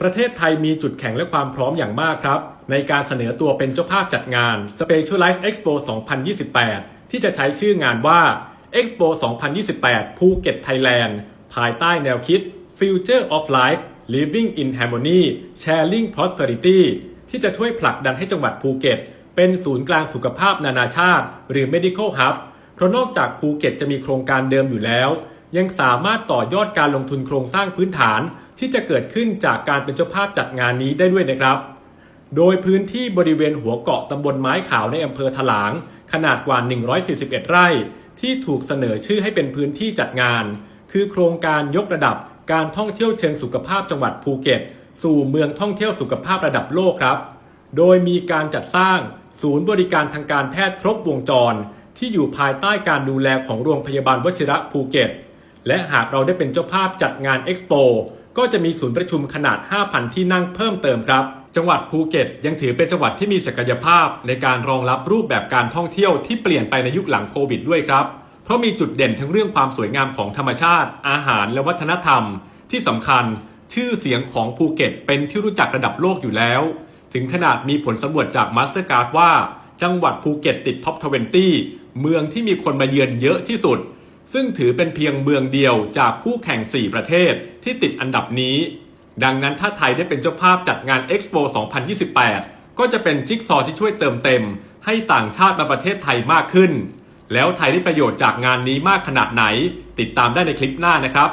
ประเทศไทยมีจุดแข็งและความพร้อมอย่างมากครับ ในการเสนอตัวเป็นเจ้าภาพจัดงาน Specialized Expo 2028 ที่จะใช้ชื่องานว่า Expo 2028 ภูเก็ตไทยแลนด์ภายใต้แนวคิด Future of Life Living in Harmony Sharing Prosperity ที่จะช่วยผลักดันให้จังหวัดภูเก็ต เป็นศูนย์กลางสุขภาพนานาชาติ หรือ Medical Hub เพราะนอกจากภูเก็ตจะมีโครงการเดิมอยู่แล้ว ยังสามารถต่อยอดการลงทุนโครงสร้างพื้นฐาน ที่จะเกิดขึ้นจากการเป็นเจ้าภาพจัดงานนี้ได้ด้วยนะครับ โดยพื้นที่บริเวณหัวเกาะตำบลไม้ขาวในอำเภอถลาง ขนาดกว่า 141 ไร่ ที่ถูกเสนอชื่อให้เป็นพื้นที่จัดงาน คือโครงการยกระดับการท่องเที่ยวเชิงสุขภาพจังหวัดภูเก็ต สู่เมืองท่องเที่ยวสุขภาพระดับโลกครับ โดยมีการจัดสร้างศูนย์บริการทางการแพทย์ครบวงจร ที่อยู่ภายใต้การดูแลของโรงพยาบาลวชิระภูเก็ต และหากเราได้เป็นเจ้าภาพจัดงานเอ็กซ์โป ก็จะมีศูนย์ประชุมขนาด 5,000 ที่นั่งเพิ่มเติมครับ จังหวัดภูเก็ต ยังถือเป็นจังหวัดที่มีศักยภาพ ในการรองรับรูปแบบการท่องเที่ยวที่เปลี่ยนไปในยุคหลังโควิดด้วยครับ เพราะมีจุดเด่นทั้งเรื่องความสวยงามของธรรมชาติ อาหารและวัฒนธรรม ที่สำคัญ ชื่อเสียงของภูเก็ต เป็นที่รู้จักระดับโลกอยู่แล้ว ถึงขนาดมีผลสำรวจจากมาสเตอร์การ์ดว่า จังหวัดภูเก็ตติดท็อป 20 เมืองที่มีคนมาเยือนเยอะที่สุด ซึ่งถือเป็นเพียงเมืองเดียวจากคู่แข่ง 4 ประเทศที่ติดอันดับนี้ ดังนั้นถ้าไทยได้เป็นเจ้าภาพจัดงานเอ็กซ์โป2028 ก็จะเป็นจิ๊กซอว์ที่ช่วยเติมเต็ม ให้ต่างชาติมาประเทศไทยมากขึ้น แล้วไทยได้ประโยชน์จากงานนี้มากขนาดไหน ติดตามได้ในคลิปหน้านะครับ